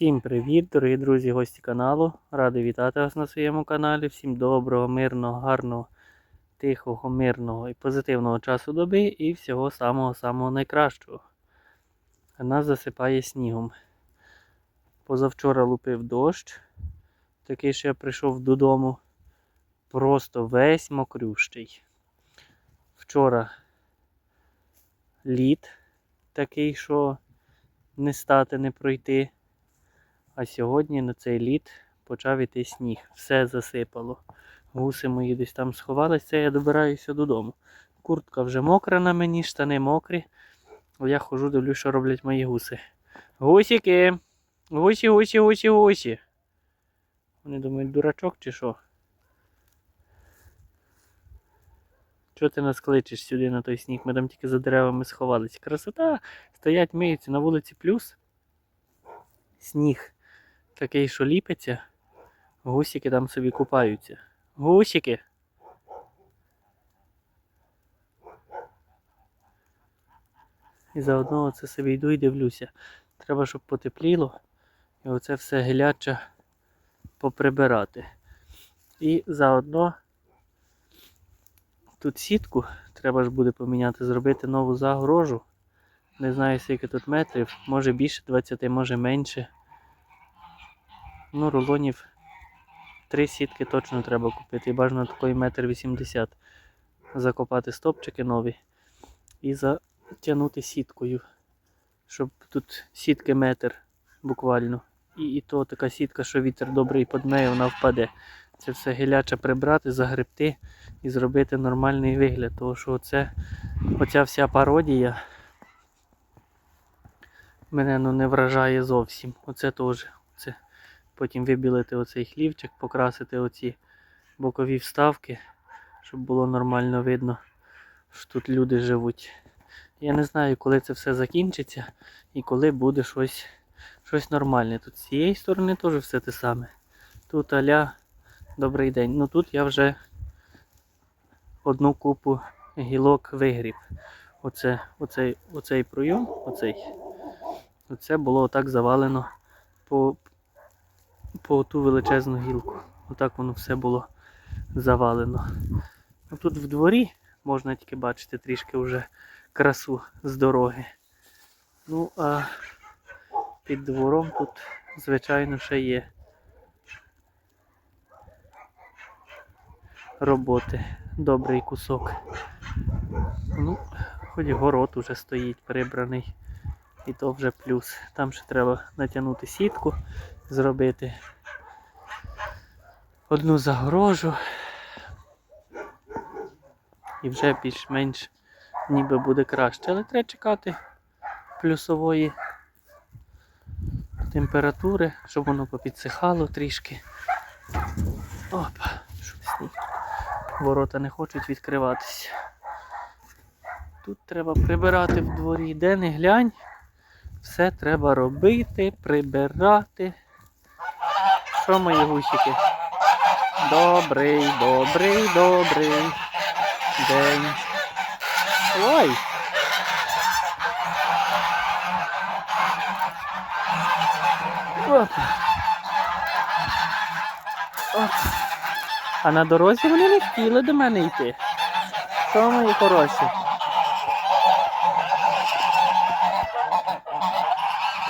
Всім привіт, дорогі друзі, гості каналу. Радий вітати вас на своєму каналі. Всім доброго, мирного, гарного, тихого, мирного і позитивного часу доби і всього самого-самого найкращого. Нас засипає снігом. Позавчора лупив дощ, такий, що я прийшов додому. Просто весь мокрющий. Вчора лід такий, що не стати, не пройти. А сьогодні на цей лід почав іти сніг. Все засипало. Гуси мої десь там сховались, це я добираюся додому. Куртка вже мокра на мені, штани мокрі. Я хожу, дивлюсь, що роблять мої гуси. Гусіки! Гусі, гусі, гусі, гусі. Вони думають, дурачок чи що? Чого ти нас кличеш сюди на той сніг? Ми там тільки за деревами сховались. Красота! Стоять, миються на вулиці плюс. Сніг такий, що ліпиться. Гусики там собі купаються. Гусики. І заодно оце собі йду і дивлюся. Треба, щоб потепліло. І оце все геляче поприбирати. І заодно тут сітку треба ж буде поміняти, зробити нову загорожу. Не знаю, скільки тут метрів, може більше 20, може менше. Ну, рулонів три сітки точно треба купити. І бажано такої метр 80. Закопати стопчики нові і затягнути сіткою. Щоб тут сітки метр буквально. І, і то така сітка, що вітер добрий подмеє, вона впаде. Це все гіляче прибрати, загребти і зробити нормальний вигляд. Тому що оце, оця вся пародія мене ну, не вражає зовсім. Оце теж. Потім вибілити оцей хлівчик, покрасити оці бокові вставки, щоб було нормально видно, що тут люди живуть. Я не знаю, коли це все закінчиться і коли буде щось щось нормальне. Тут з цієї сторони теж все те саме. Тут аля добрий день. Ну тут я вже одну купу гілок вигріб. Оце, оцей, оцей пройом, оцей. Оце було отак завалено по, по ту величезну гілку. Отак воно все було завалено. Ну, Тут в дворі можна тільки бачити трішки вже красу з дороги. Ну, а під двором тут, звичайно, ще є роботи. Добрий кусок. Ну, хоч город уже стоїть прибраний. І то вже плюс. Там ще треба натягнути сітку, зробити одну загорожу. І вже більш-менш ніби буде краще. Але треба чекати плюсової температури, щоб воно попідсихало трішки. Опа, щось. Ворота не хочуть відкриватися. Тут треба прибирати в дворі, де не глянь. Все треба робити, прибирати. Що мої гусики? Добрий, добрий, добрий день. Ой! Оп. Оп. А на дорозі вони не хотіли до мене йти. Що мої хороші?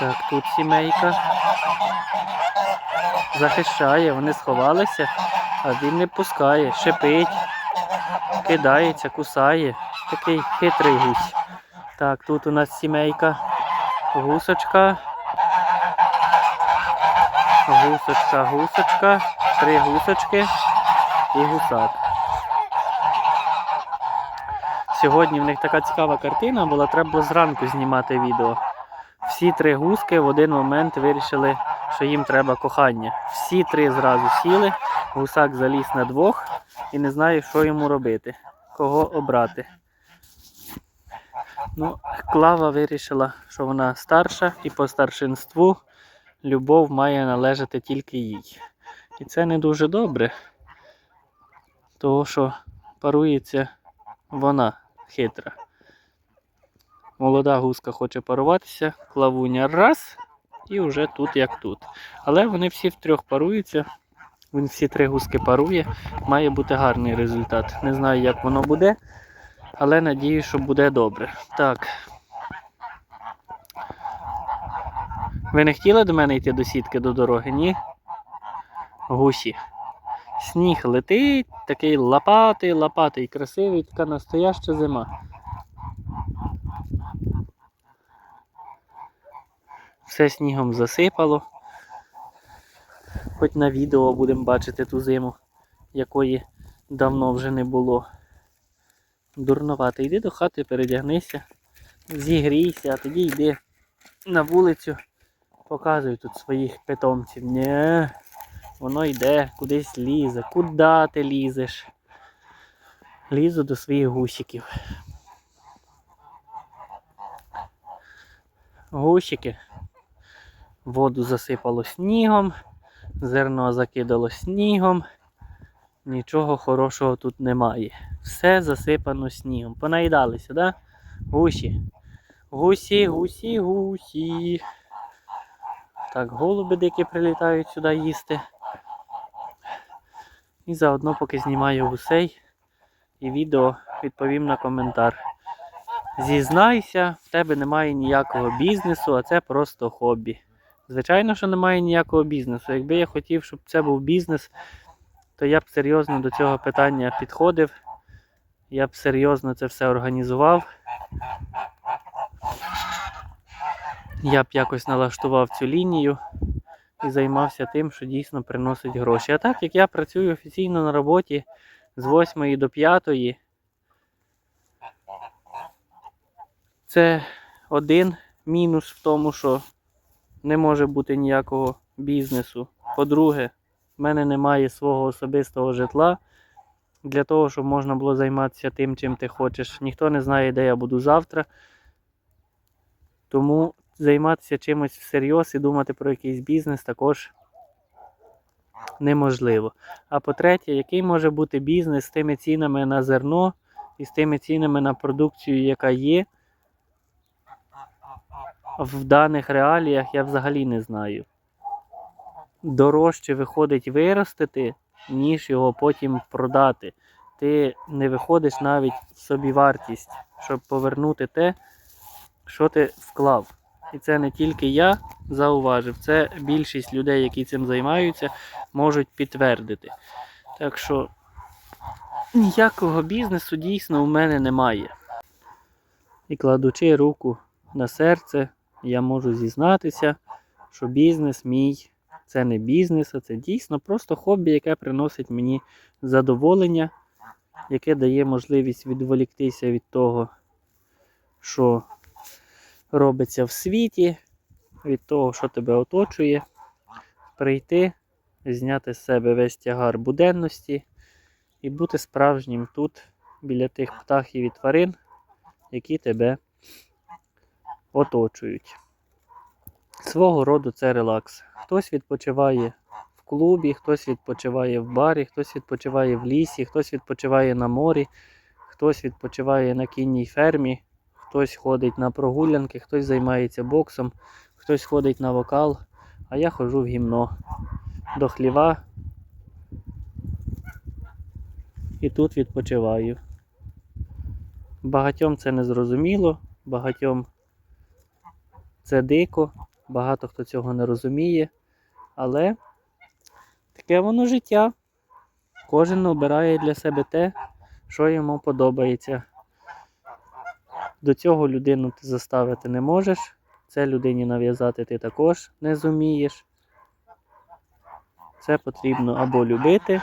Так, тут сімейка захищає, вони сховалися, а він не пускає, шипить, кидається, кусає. Такий хитрий гусь. Так, тут у нас сімейка, гусочка. Гусочка, гусочка, три гусочки і гусак. Сьогодні в них така цікава картина була, треба було зранку знімати відео. Всі три гуски в один момент вирішили, що їм треба кохання. Всі три зразу сіли, гусак заліз на двох і не знає, що йому робити, кого обрати. Ну, Клава вирішила, що вона старша і по старшинству любов має належати тільки їй. І це не дуже добре, тому що парується вона хитра. Молода гуска хоче паруватися, клавуня раз і вже тут як тут. Але вони всі втрьох паруються. Він всі три гуски парує. Має бути гарний результат. Не знаю, як воно буде, але надію, що буде добре. Так. Ви не хотіли до мене йти до сітки до дороги, ні? Гусі. Сніг летить, такий лопатий, лопатий, красивий, така настояща зима. Все снігом засипало. Хоч на відео будемо бачити ту зиму, якої давно вже не було. Дурновато, йди до хати, передягнися, зігрійся, а тоді йди на вулицю, показуй тут своїх питомців. Ні, воно йде, кудись лізе. Куди ти лізеш? Лізу до своїх гусиків. Гусики. Воду засипало снігом, зерно закидало снігом. Нічого хорошого тут немає. Все засипано снігом. Понаїдалися, да? Гусі. Гусі, гусі, гусі. Так, голуби дикі прилітають сюди їсти. І заодно, поки знімаю гусей і відео, відповім на коментар. Зізнайся, в тебе немає ніякого бізнесу, а це просто хобі. Звичайно, що немає ніякого бізнесу. Якби я хотів, щоб це був бізнес, то я б серйозно до цього питання підходив. Я б серйозно це все організував. Я б якось налаштував цю лінію і займався тим, що дійсно приносить гроші. А так як я працюю офіційно на роботі з 8 до 5, це один мінус в тому, що не може бути ніякого бізнесу. По-друге, в мене немає свого особистого житла для того, щоб можна було займатися тим, чим ти хочеш. Ніхто не знає, де я буду завтра. Тому займатися чимось всерйоз і думати про якийсь бізнес також неможливо. А по-третє, який може бути бізнес з тими цінами на зерно і з тими цінами на продукцію, яка є в даних реаліях, я взагалі не знаю. Дорожче виходить виростити, ніж його потім продати. Ти не виходиш навіть в собівартість, щоб повернути те, що ти вклав. І це не тільки я зауважив, це більшість людей, які цим займаються, можуть підтвердити. Так що ніякого бізнесу дійсно у мене немає. І кладучи руку на серце, я можу зізнатися, що бізнес мій це не бізнес, а це дійсно просто хобі, яке приносить мені задоволення, яке дає можливість відволіктися від того, що робиться в світі, від того, що тебе оточує, прийти, зняти з себе весь тягар буденності і бути справжнім тут, біля тих птахів і тварин, які тебе оточують. Свого роду це релакс. Хтось відпочиває в клубі, хтось відпочиває в барі, хтось відпочиває в лісі, хтось відпочиває на морі, хтось відпочиває на кінній фермі, хтось ходить на прогулянки, хтось займається боксом, хтось ходить на вокал, а я ходжу в гімно до хліва і тут відпочиваю. Багатьом це не зрозуміло, багатьом це дико, багато хто цього не розуміє, але таке воно життя. Кожен обирає для себе те, що йому подобається. До цього людину ти заставити не можеш, це людині нав'язати ти також не зумієш. Це потрібно або любити,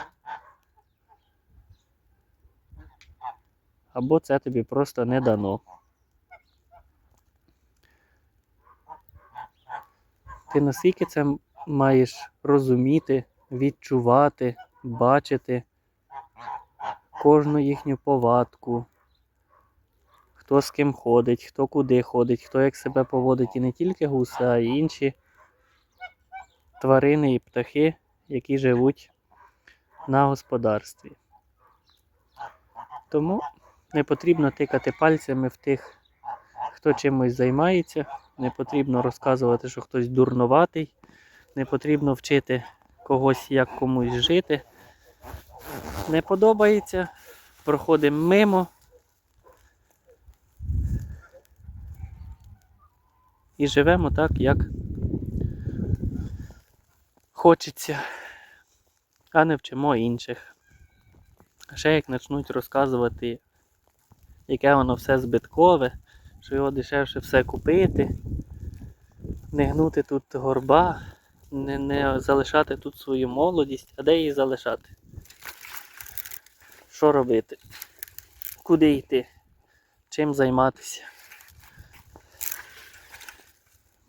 або це тобі просто не дано. Ти наскільки це маєш розуміти, відчувати, бачити кожну їхню повадку, хто з ким ходить, хто куди ходить, хто як себе поводить і не тільки гуси, а й інші тварини і птахи, які живуть на господарстві. Тому не потрібно тикати пальцями в тих, хто чимось займається, не потрібно розказувати, що хтось дурноватий, не потрібно вчити когось, як комусь жити. Не подобається, проходимо мимо. І живемо так, як хочеться, а не вчимо інших. Ще як почнуть розказувати, яке воно все збиткове, що його дешевше все купити, не гнути тут горба, не, не залишати тут свою молодість, а де її залишати? Що робити? Куди йти? Чим займатися?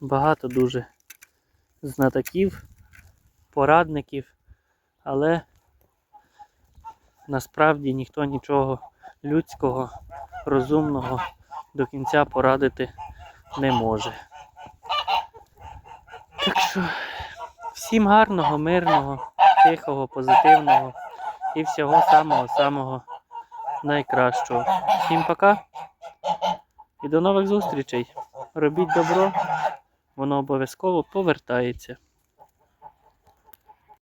Багато дуже знатоків, порадників, але насправді ніхто нічого людського, розумного до кінця порадити не може. Так що всім гарного, мирного, тихого, позитивного і всього самого-самого найкращого. Всім пока і до нових зустрічей. Робіть добро, воно обов'язково повертається.